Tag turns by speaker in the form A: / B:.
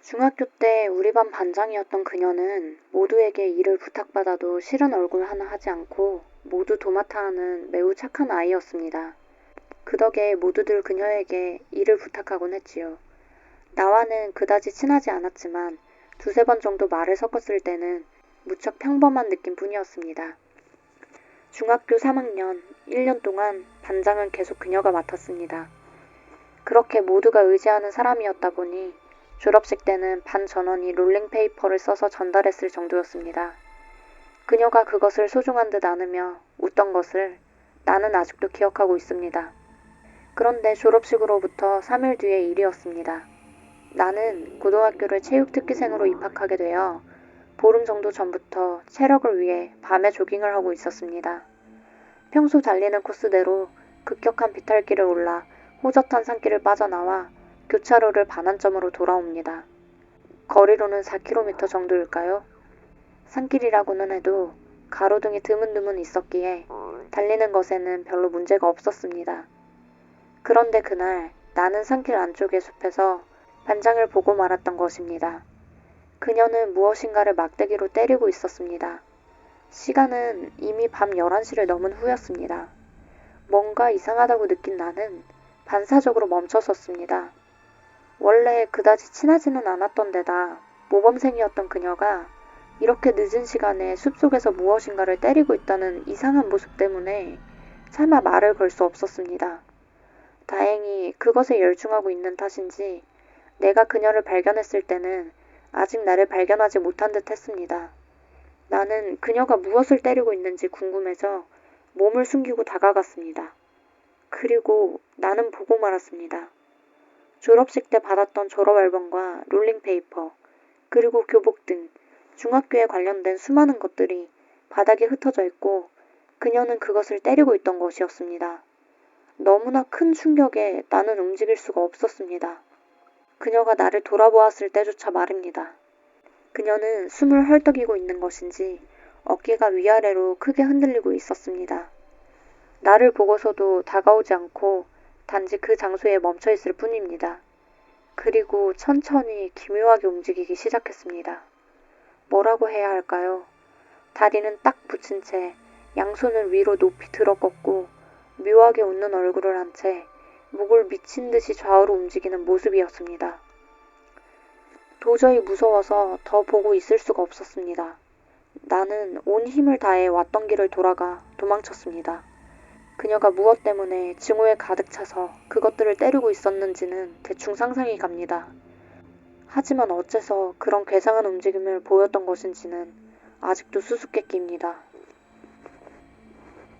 A: 중학교 때 우리 반 반장이었던 그녀는 모두에게 일을 부탁받아도 싫은 얼굴 하나 하지 않고 모두 도맡아 하는 매우 착한 아이였습니다. 그 덕에 모두들 그녀에게 일을 부탁하곤 했지요. 나와는 그다지 친하지 않았지만 두세 번 정도 말을 섞었을 때는 무척 평범한 느낌 뿐이었습니다. 중학교 3학년 1년 동안 반장은 계속 그녀가 맡았습니다. 그렇게 모두가 의지하는 사람이었다 보니 졸업식 때는 반 전원이 롤링페이퍼를 써서 전달했을 정도였습니다. 그녀가 그것을 소중한 듯 안으며 웃던 것을 나는 아직도 기억하고 있습니다. 그런데 졸업식으로부터 3일 뒤의 일이었습니다. 나는 고등학교를 체육특기생으로 입학하게 되어 보름 정도 전부터 체력을 위해 밤에 조깅을 하고 있었습니다. 평소 달리는 코스대로 급격한 비탈길을 올라 호젓한 산길을 빠져나와 교차로를 반환점으로 돌아옵니다. 거리로는 4km 정도일까요? 산길이라고는 해도 가로등이 드문드문 있었기에 달리는 것에는 별로 문제가 없었습니다. 그런데 그날 나는 산길 안쪽의 숲에서 반장을 보고 말았던 것입니다. 그녀는 무엇인가를 막대기로 때리고 있었습니다. 시간은 이미 밤 11시를 넘은 후였습니다. 뭔가 이상하다고 느낀 나는 반사적으로 멈춰섰습니다. 원래 그다지 친하지는 않았던 데다 모범생이었던 그녀가 이렇게 늦은 시간에 숲속에서 무엇인가를 때리고 있다는 이상한 모습 때문에 차마 말을 걸 수 없었습니다. 다행히 그것에 열중하고 있는 탓인지 내가 그녀를 발견했을 때는 아직 나를 발견하지 못한 듯 했습니다. 나는 그녀가 무엇을 때리고 있는지 궁금해져 몸을 숨기고 다가갔습니다. 그리고 나는 보고 말았습니다. 졸업식 때 받았던 졸업 앨범과 롤링페이퍼, 그리고 교복 등 중학교에 관련된 수많은 것들이 바닥에 흩어져 있고 그녀는 그것을 때리고 있던 것이었습니다. 너무나 큰 충격에 나는 움직일 수가 없었습니다. 그녀가 나를 돌아보았을 때조차 말입니다. 그녀는 숨을 헐떡이고 있는 것인지 어깨가 위아래로 크게 흔들리고 있었습니다. 나를 보고서도 다가오지 않고 단지 그 장소에 멈춰 있을 뿐입니다. 그리고 천천히 기묘하게 움직이기 시작했습니다. 뭐라고 해야 할까요? 다리는 딱 붙인 채 양손을 위로 높이 들어 꺾고 묘하게 웃는 얼굴을 한 채 목을 미친 듯이 좌우로 움직이는 모습이었습니다. 도저히 무서워서 더 보고 있을 수가 없었습니다. 나는 온 힘을 다해 왔던 길을 돌아가 도망쳤습니다. 그녀가 무엇 때문에 증오에 가득 차서 그것들을 때리고 있었는지는 대충 상상이 갑니다. 하지만 어째서 그런 괴상한 움직임을 보였던 것인지는 아직도 수수께끼입니다.